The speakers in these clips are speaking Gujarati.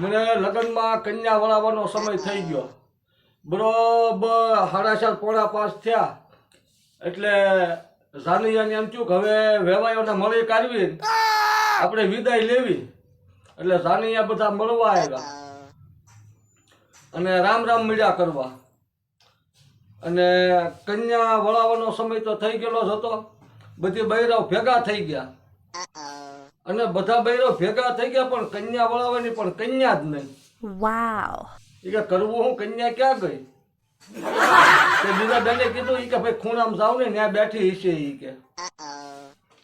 મને લગ્નમાં કન્યા વળાવવાનો સમય થઈ ગયો. બરોબર સાડા ચાર પોણા પાંચ થયા. એટલે ઝાનિયાને એમ થયું કે હવે વેવાયોને મળી કાઢવી આપણે વિદાય લેવી. એટલે ઝાનિયા બધા મળવા આવ્યા. અને રામ રામ મળ્યા કરવા. અને કન્યા વળાવવાનો સમય તો થઈ ગયેલો જ હતો. બધી બૈરાવ ભેગા થઈ ગયા. અને બધા બૈરો ભેગા થઈ ગયા પણ કન્યા વળાવવાની પણ કન્યા જ નહીં. વાવ. એ કે કરવું હું? કન્યા ક્યાં ગઈ? તે બીજા બેને કીધું ઈ કે ભાઈ ખૂણામાં જાવ ને ત્યાં બેઠી હશે ઈ કે.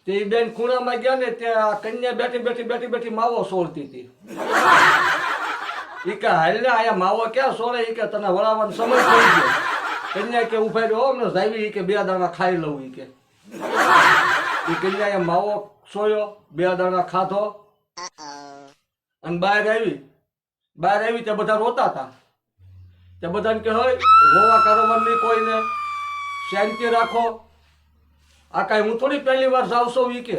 તે ઈ બેન ખૂણામાં ગયા ને ત્યાં કન્યા બેઠી બેઠી બેઠી બેઠી માવો સોળતી હતી. ઈ કે હાલ ને આયા માવો ક્યાં સોળે? ઈ કે તને વળાવવાનો સમય થઈ ગયો. કન્યા કે ઊભા રહ્યો ને જાવી ઈ કે બે દાણા ખાઈ લઉં. ઈ કે. ઈ કન્યાએ માવો સોયો, બે દાણા ખાધો. અને બહાર આવી. બહાર આવી ત્યાં બધા રોતા હતા તે બધાને કે હોય રોવા કારોબાર નહીં કોઈને. શાંતિ રાખો. આ કાંઈ હું થોડી પહેલી વાર જાવશો કે.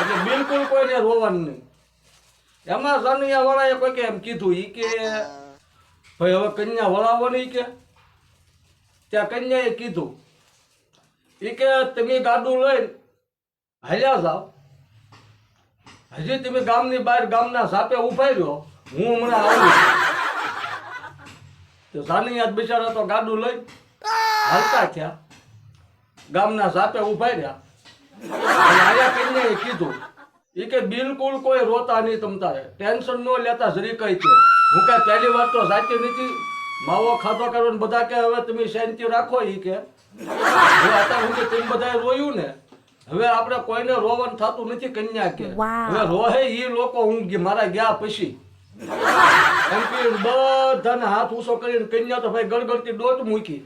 એટલે બિલકુલ કોઈને રોવાનું નહીં. એમાં જાનૈયા વાળાએ કોઈ કે એમ કીધું ઈ કે, ભાઈ, હવે કન્યા વળાવો નહીં કે. ત્યાં કન્યાએ કીધું કે તમે ગાડું લઈને હાલ્યા જાઓ. હજી તમે ગામની બહાર ગામના સાપે ઊભા રહ્યો. હું હમણાં આવું તો સાનિયાત બિચારા તો ગાડું લઈ હાલતા થયા. ગામના સાપે ઊભા રહ્યા. આયા કન્યાએ કીધું એ કે બિલકુલ કોઈ રોતા નહીં તમતા ટેન્શન ન લેતા જરી કઈ છે હું કાંઈ પહેલી વાર તો સાચી નથી. માવો ખાધો કરો બધા કે હવે તમે શાંતિ રાખો એ કે. હવે અત્યારે તેમ તમે બધાએ રોયું ને? હવે આપણે કોઈને રોવન થતું નથી કન્યા કે. હવે રોહે એ લોકો હું મારા ગયા પછી. બધાને હાથ ઊંચો કરીને કન્યા તો ભાઈ ગળગળતી ડોટ મૂકી.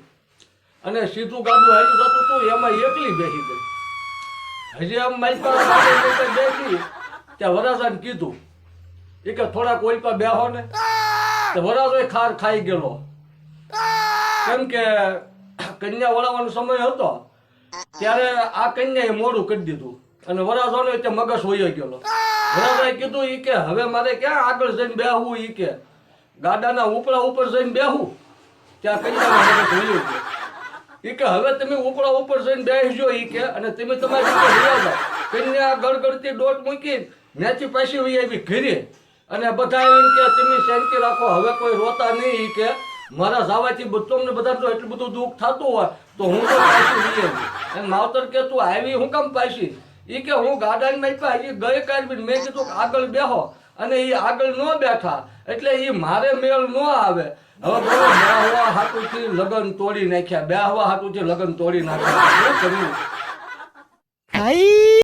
અને સીધું ગાડું હાલ્યું જતું હતું એમાં એકલી બેસી ગઈ. હજી આમ મારી પાસે બેસી. ત્યાં વરાજાને કીધું. એ કે થોડાક ઓલપા બેહો ને. તો વરાજો ખાર ખાઈ ગયેલો. કેમ કે કન્યા વળાવવાનો સમય હતો. ત્યારે આ કન્યાએ મોડું કરી દીધું અને વરાજાનો તે મગજ હોઈ ગયેલો. વરાજાએ કીધું એ કે, હવે મારે ક્યાં આગળ જઈને બેહવું એ કે? ગાડાના ઉપરા ઉપર જઈને બેહું. ત્યાં કન્યાનો મગજ હોઈ ગયો. એ કે, હવે તમે ઉપરા ઉપર જઈને બેસજો ઈ કે, અને તમે તમારી રીતે વયા જાઓ. કન્યા ગળગળતી ડોટ મૂકી મેચી પાછી વહી આવી ઘરે. અને બધા એમ કે, તમે શાંતિ રાખો, હવે કોઈ રોતા નહીં એ કે. મારા જાવાથી તમને બધા એટલું બધું દુઃખ થતું હોય, તો હું તો પાછી લઈ આવી અને માવતર કે તું આવી, હું કામ પાછી? ઈ કે હું ગાડાની મારી પાછી ગઈ બી મેં કીધું આગળ બેહો. અને એ આગળ ન બેઠા, એટલે એ મારે મેળ ન આવે. હવે બોલો, બેહવા હાટુથી લગન તોડી નાખ્યા, બેહવા હાથુથી લગન તોડી નાખ્યા. શું કરવું